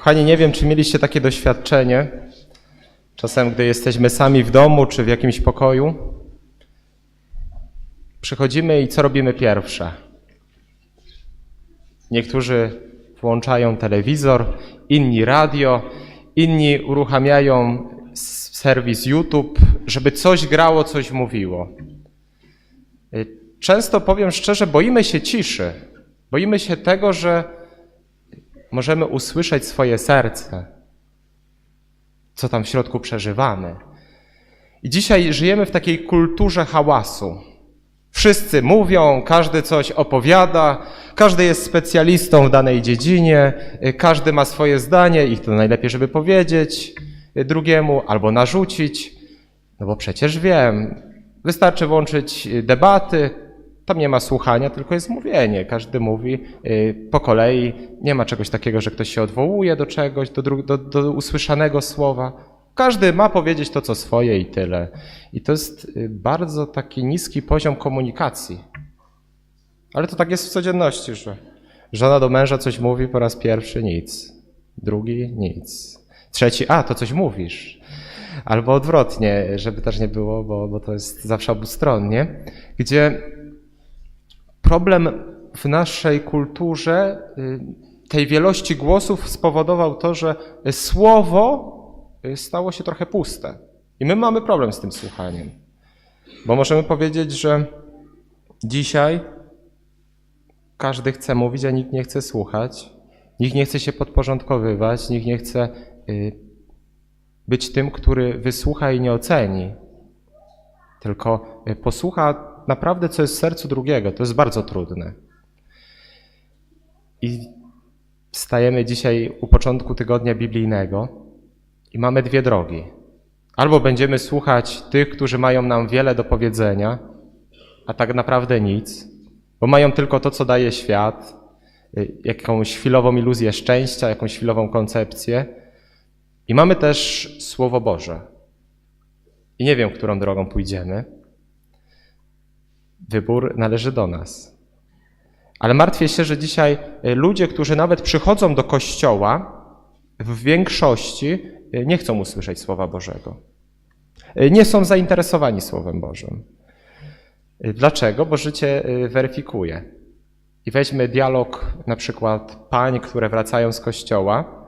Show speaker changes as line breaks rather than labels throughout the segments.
Kochani, nie wiem, czy mieliście takie doświadczenie, czasem gdy jesteśmy sami w domu czy w jakimś pokoju, przychodzimy i co robimy pierwsze? Niektórzy włączają telewizor, inni radio, inni uruchamiają serwis YouTube, żeby coś grało, coś mówiło. Y, Często powiem szczerze, boimy się ciszy. Boimy się tego, że możemy usłyszeć swoje serce, co tam w środku przeżywamy. I dzisiaj żyjemy w takiej kulturze hałasu. Wszyscy mówią, każdy coś opowiada, każdy jest specjalistą w danej dziedzinie, każdy ma swoje zdanie i to najlepiej, żeby powiedzieć drugiemu albo narzucić. No bo przecież wiem, wystarczy włączyć debaty, tam nie ma słuchania, tylko jest mówienie. Każdy mówi y, po kolei, nie ma czegoś takiego, że ktoś się odwołuje do czegoś, do, do, do usłyszanego słowa. Każdy ma powiedzieć to, co swoje i tyle. I to jest y, bardzo taki niski poziom komunikacji. Ale to tak jest w codzienności, że żona do męża coś mówi po raz pierwszy nic, drugi nic, trzeci a to coś mówisz. Albo odwrotnie, żeby też nie było, bo, bo to jest zawsze obustronnie, gdzie problem w naszej kulturze y, tej wielości głosów spowodował to, że słowo y, stało się trochę puste. I my mamy problem z tym słuchaniem. Bo możemy powiedzieć, że dzisiaj każdy chce mówić, a nikt nie chce słuchać. Nikt nie chce się podporządkowywać, nikt nie chce y, być tym, który wysłucha i nie oceni. Tylko posłucha naprawdę, co jest w sercu drugiego. To jest bardzo trudne. I stajemy dzisiaj u początku tygodnia biblijnego i mamy dwie drogi. Albo będziemy słuchać tych, którzy mają nam wiele do powiedzenia, a tak naprawdę nic, bo mają tylko to, co daje świat, y, jakąś chwilową iluzję szczęścia, jakąś chwilową koncepcję. I mamy też Słowo Boże. I nie wiem, którą drogą pójdziemy. Wybór należy do nas. Ale martwię się, że dzisiaj y, ludzie, którzy nawet przychodzą do kościoła, w większości y, nie chcą usłyszeć Słowa Bożego. Y, Nie są zainteresowani Słowem Bożym. Dlaczego? Bo życie weryfikuje. I weźmy dialog na przykład pań, które wracają z kościoła,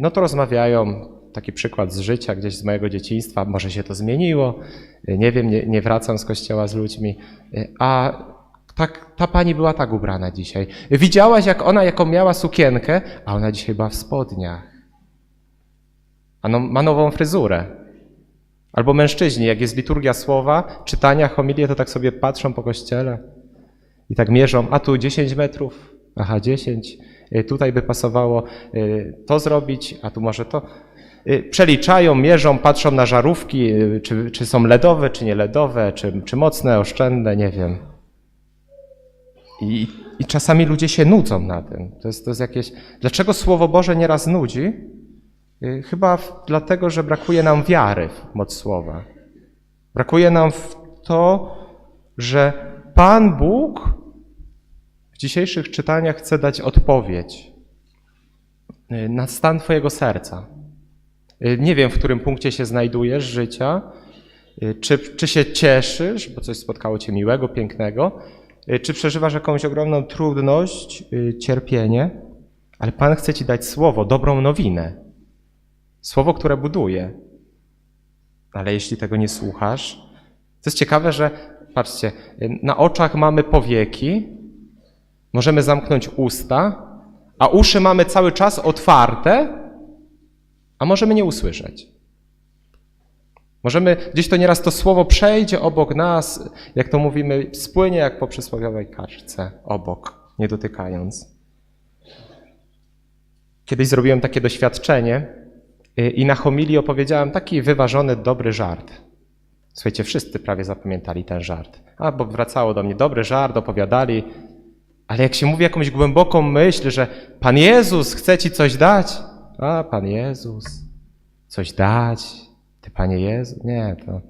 no to rozmawiają, taki przykład z życia, gdzieś z mojego dzieciństwa, może się to zmieniło, nie wiem, nie, nie wracam z kościoła z ludźmi, a tak, ta pani była tak ubrana dzisiaj. Widziałaś, jak ona, jaką miała sukienkę, a ona dzisiaj była w spodniach. A no, ma nową fryzurę. Albo mężczyźni, jak jest liturgia słowa, czytania, homilie, to tak sobie patrzą po kościele i tak mierzą, a tu 10 metrów, aha 10, y, tutaj by pasowało y, to zrobić, a tu może to. Y, Przeliczają, mierzą, patrzą na żarówki, y, czy, czy są LEDowe, czy nie LEDowe, czy, czy mocne, oszczędne, nie wiem. I, I czasami ludzie się nudzą na tym. To jest, to jest jakieś. Dlaczego Słowo Boże nieraz nudzi? Y, Chyba w, dlatego, że brakuje nam wiary w moc słowa. Brakuje nam w to, że Pan Bóg w dzisiejszych czytaniach chce dać odpowiedź na stan Twojego serca. Y, Nie wiem, w którym punkcie się znajdujesz życia, y, czy, czy się cieszysz, bo coś spotkało Cię miłego, pięknego, y, czy przeżywasz jakąś ogromną trudność, cierpienie, ale Pan chce Ci dać słowo, dobrą nowinę. Słowo, które buduje. Ale jeśli tego nie słuchasz, to jest ciekawe, że patrzcie, na oczach mamy powieki, możemy zamknąć usta, a uszy mamy cały czas otwarte, a możemy nie usłyszeć. Możemy, gdzieś to nieraz to słowo przejdzie obok nas, jak to mówimy, spłynie jak po przysłowiowej kaczce, obok, nie dotykając. Kiedyś zrobiłem takie doświadczenie y, i na homilii opowiedziałem taki wyważony, dobry żart. Słuchajcie, wszyscy prawie zapamiętali ten żart. A, bo wracało do mnie dobry żart, opowiadali, ale jak się mówi jakąś głęboką myśl, że Pan Jezus chce ci coś dać, a Pan Jezus, coś dać, Ty Panie Jezu, nie, to,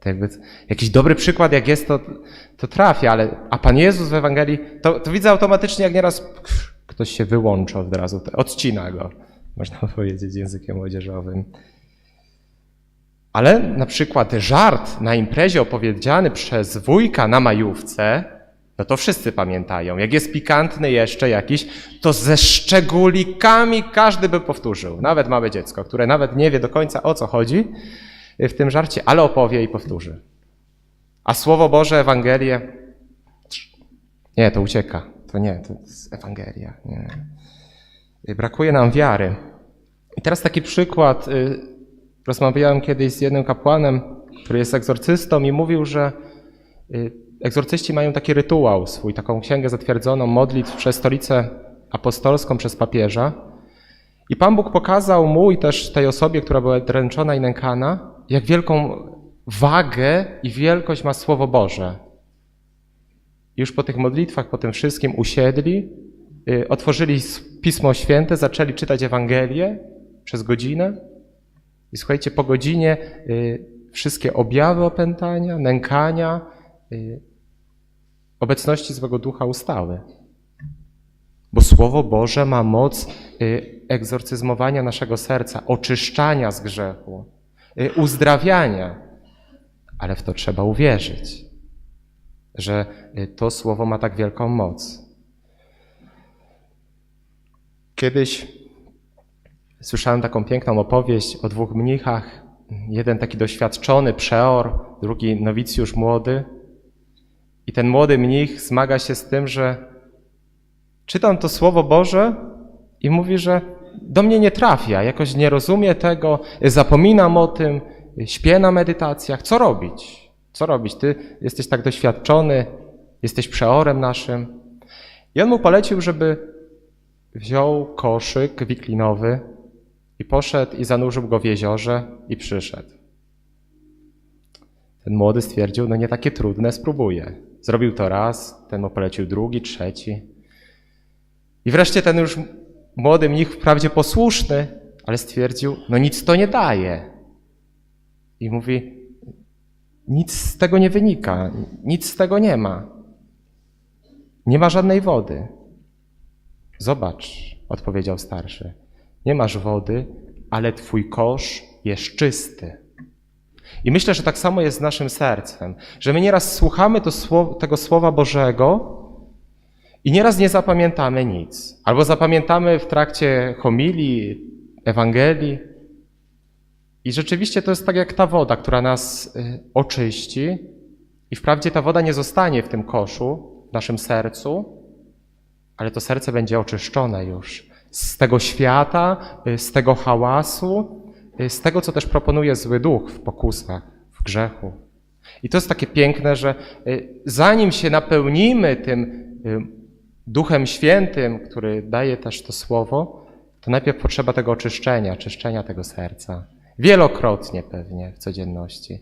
to jakby jakiś dobry przykład jak jest, to, to trafia, ale a Pan Jezus w Ewangelii, to, to widzę automatycznie jak nieraz ktoś się wyłącza od razu, odcina go. można powiedzieć językiem młodzieżowym. Ale na przykład żart na imprezie opowiedziany przez wujka na majówce, no to wszyscy pamiętają. Jak jest pikantny jeszcze jakiś, to ze szczególikami każdy by powtórzył. Nawet małe dziecko, które nawet nie wie do końca o co chodzi w tym żarcie, ale opowie i powtórzy. A Słowo Boże, Ewangelię, nie, to ucieka. To nie, to jest Ewangelia. Nie. Brakuje nam wiary. I teraz taki przykład. y, Rozmawiałem kiedyś z jednym kapłanem, który jest egzorcystą i mówił, że y, egzorcyści mają taki rytuał swój, taką księgę zatwierdzoną modlitw przez stolicę apostolską, przez papieża. I Pan Bóg pokazał mu i też tej osobie, która była dręczona i nękana, jak wielką wagę i wielkość ma Słowo Boże. Już po tych modlitwach, po tym wszystkim usiedli, y, otworzyli Pismo Święte, zaczęli czytać Ewangelię przez godzinę. I słuchajcie, po godzinie y, wszystkie objawy opętania, nękania, y, obecności złego ducha ustały. Bo Słowo Boże ma moc y, egzorcyzmowania naszego serca, oczyszczania z grzechu, y, uzdrawiania. Ale w to trzeba uwierzyć, że y, to Słowo ma tak wielką moc. Kiedyś Słyszałem taką piękną opowieść o dwóch mnichach. Jeden taki doświadczony przeor, drugi nowicjusz młody. I ten młody mnich zmaga się z tym, że czytam to Słowo Boże i mówi, że do mnie nie trafia, jakoś nie rozumie tego, zapominam o tym, śpię na medytacjach. Co robić? Co robić? Ty jesteś tak doświadczony, jesteś przeorem naszym. I on mu polecił, żeby wziął koszyk wiklinowy i poszedł i zanurzył go w jeziorze i przyszedł. Ten młody stwierdził, no nie takie trudne, spróbuję. Zrobił to raz, ten mu polecił drugi, trzeci. I wreszcie ten już młody mnich, wprawdzie posłuszny, ale stwierdził, no nic to nie daje. I mówi, nic z tego nie wynika, nic z tego nie ma. Nie ma żadnej wody. Zobacz, odpowiedział starszy. Nie masz wody, ale twój kosz jest czysty. I myślę, że tak samo jest z naszym sercem, że my nieraz słuchamy tego Słowa Bożego i nieraz nie zapamiętamy nic. Albo zapamiętamy w trakcie homilii, Ewangelii. I rzeczywiście to jest tak jak ta woda, która nas y, oczyści. I wprawdzie ta woda nie zostanie w tym koszu, w naszym sercu, ale to serce będzie oczyszczone już z tego świata, y, z tego hałasu, z tego, co też proponuje zły duch w pokusach, w grzechu. I to jest takie piękne, że y, zanim się napełnimy tym y, Duchem Świętym, który daje też to słowo, to najpierw potrzeba tego oczyszczenia, czyszczenia tego serca. Wielokrotnie pewnie w codzienności.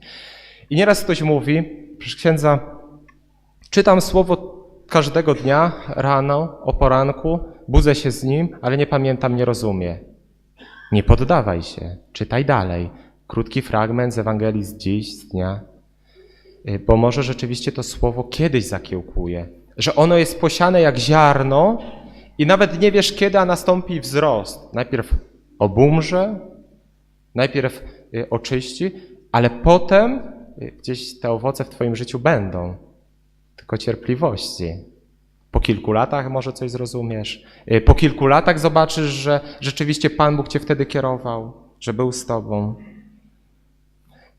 I nieraz ktoś mówi, proszę księdza, czytam słowo każdego dnia rano, o poranku, budzę się z nim, ale nie pamiętam, nie rozumiem. Nie poddawaj się, czytaj dalej. Krótki fragment z Ewangelii z dziś, z dnia, Y, bo może rzeczywiście to słowo kiedyś zakiełkuje, że ono jest posiane jak ziarno i nawet nie wiesz, kiedy nastąpi wzrost. Najpierw obumrze, najpierw y, oczyści, ale potem y, gdzieś te owoce w Twoim życiu będą. Tylko cierpliwości. Po kilku latach może coś zrozumiesz. Y, Po kilku latach zobaczysz, że rzeczywiście Pan Bóg Cię wtedy kierował, że był z Tobą.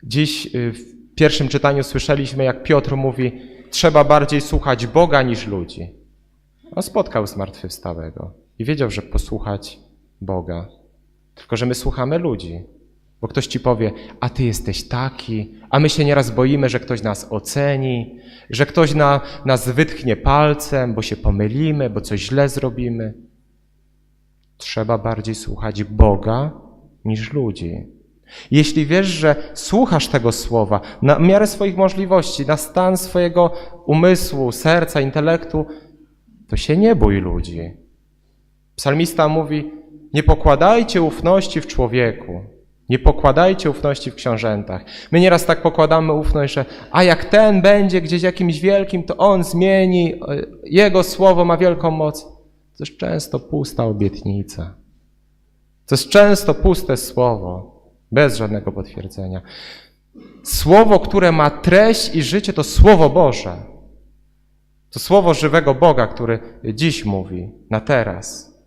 Dziś y, w pierwszym czytaniu słyszeliśmy, jak Piotr mówi, trzeba bardziej słuchać Boga niż ludzi. On spotkał zmartwychwstałego i wiedział, że posłuchać Boga. Tylko, że my słuchamy ludzi. Bo ktoś ci powie, a ty jesteś taki, a my się nieraz boimy, że ktoś nas oceni, że ktoś na, nas wytchnie palcem, bo się pomylimy, bo coś źle zrobimy. Trzeba bardziej słuchać Boga niż ludzi. Jeśli wiesz, że słuchasz tego słowa na miarę swoich możliwości, na stan swojego umysłu, serca, intelektu, to się nie bój ludzi. Psalmista mówi: Nie pokładajcie ufności w człowieku, nie pokładajcie ufności w książętach. My nieraz tak pokładamy ufność, że a jak ten będzie gdzieś jakimś wielkim, to on zmieni, e, jego słowo ma wielką moc. To jest często pusta obietnica. To jest często puste słowo, bez żadnego potwierdzenia. Słowo, które ma treść i życie, to Słowo Boże. To Słowo żywego Boga, który dziś mówi, na teraz.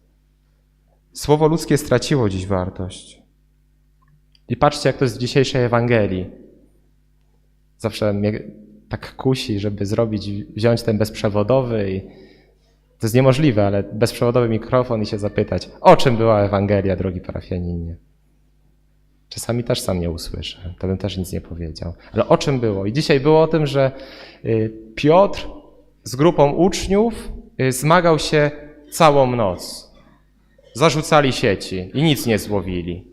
Słowo ludzkie straciło dziś wartość. I patrzcie, jak to jest w dzisiejszej Ewangelii. Zawsze mnie tak kusi, żeby zrobić, wziąć ten bezprzewodowy i to jest niemożliwe, ale bezprzewodowy mikrofon i się zapytać, o czym była Ewangelia, drogi parafianinie. Czasami też sam nie usłyszę, to bym też nic nie powiedział. Ale o czym było? I dzisiaj było o tym, że y, Piotr z grupą uczniów y, zmagał się całą noc. Zarzucali sieci i nic nie złowili.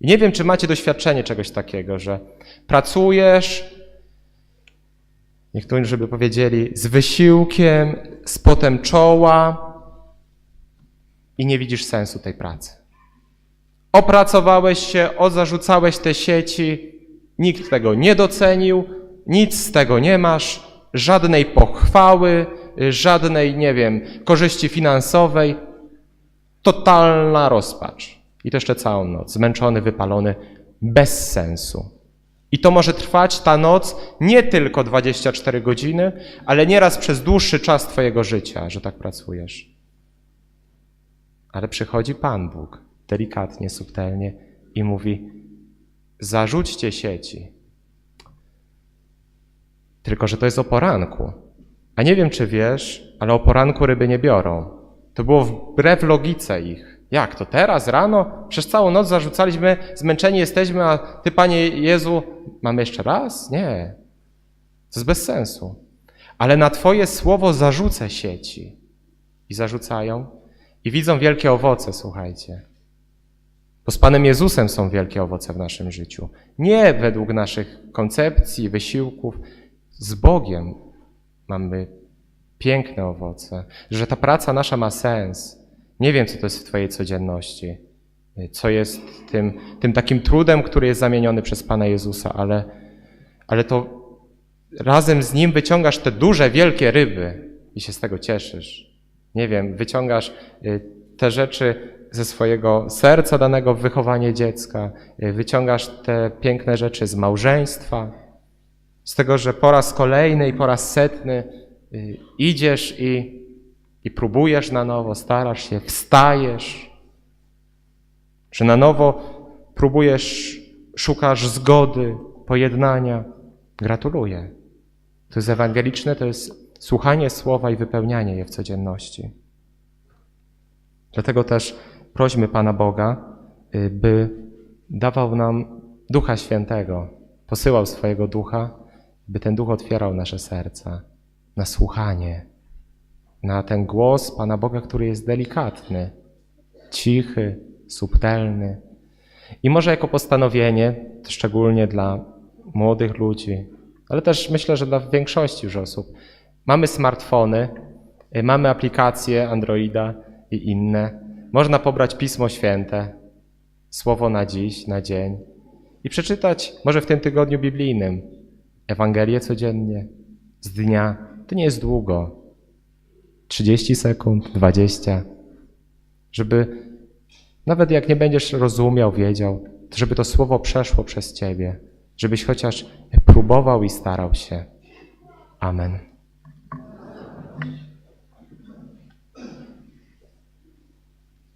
I nie wiem, czy macie doświadczenie czegoś takiego, że pracujesz, niektórzy by powiedzieli, z wysiłkiem, z potem czoła i nie widzisz sensu tej pracy. Opracowałeś się, ozarzucałeś te sieci, nikt tego nie docenił, nic z tego nie masz, żadnej pochwały, żadnej, nie wiem, korzyści finansowej. Totalna rozpacz. I to jeszcze całą noc, zmęczony, wypalony, bez sensu. I to może trwać ta noc nie tylko 24 godziny, ale nieraz przez dłuższy czas Twojego życia, że tak pracujesz. Ale przychodzi Pan Bóg delikatnie, subtelnie i mówi: Zarzućcie sieci. Tylko, że to jest o poranku. A nie wiem, czy wiesz, ale o poranku ryby nie biorą. To było wbrew logice ich. Jak to teraz, rano? Przez całą noc zarzucaliśmy, zmęczeni jesteśmy, a Ty, Panie Jezu, mamy jeszcze raz? Nie. To jest bez sensu. Ale na Twoje słowo zarzucę sieci. I zarzucają. I widzą wielkie owoce, słuchajcie. Bo z Panem Jezusem są wielkie owoce w naszym życiu. Nie według naszych koncepcji, wysiłków. Z Bogiem mamy piękne owoce. Że ta praca nasza ma sens. Nie wiem, co to jest w Twojej codzienności, co jest tym, tym takim trudem, który jest zamieniony przez Pana Jezusa, ale, ale to razem z Nim wyciągasz te duże, wielkie ryby i się z tego cieszysz. Nie wiem, wyciągasz y, te rzeczy ze swojego serca danego w wychowanie dziecka, y, wyciągasz te piękne rzeczy z małżeństwa, z tego, że po raz kolejny i po raz setny y, idziesz i i próbujesz na nowo, starasz się, wstajesz, że na nowo próbujesz, szukasz zgody, pojednania. Gratuluję. To jest ewangeliczne, to jest słuchanie słowa i wypełnianie je w codzienności. Dlatego też prośmy Pana Boga, y, by dawał nam Ducha Świętego, posyłał swojego Ducha, by ten Duch otwierał nasze serca na słuchanie na ten głos Pana Boga, który jest delikatny, cichy, subtelny. I może jako postanowienie, szczególnie dla młodych ludzi, ale też myślę, że dla większości już osób, mamy smartfony, mamy aplikacje Androida i inne. Można pobrać Pismo Święte, Słowo na dziś, na dzień i przeczytać może w tym tygodniu biblijnym Ewangelię codziennie, z dnia. To nie jest długo, 30 sekund, 20, żeby nawet jak nie będziesz rozumiał, wiedział, to żeby to słowo przeszło przez ciebie, żebyś chociaż próbował i starał się. Amen.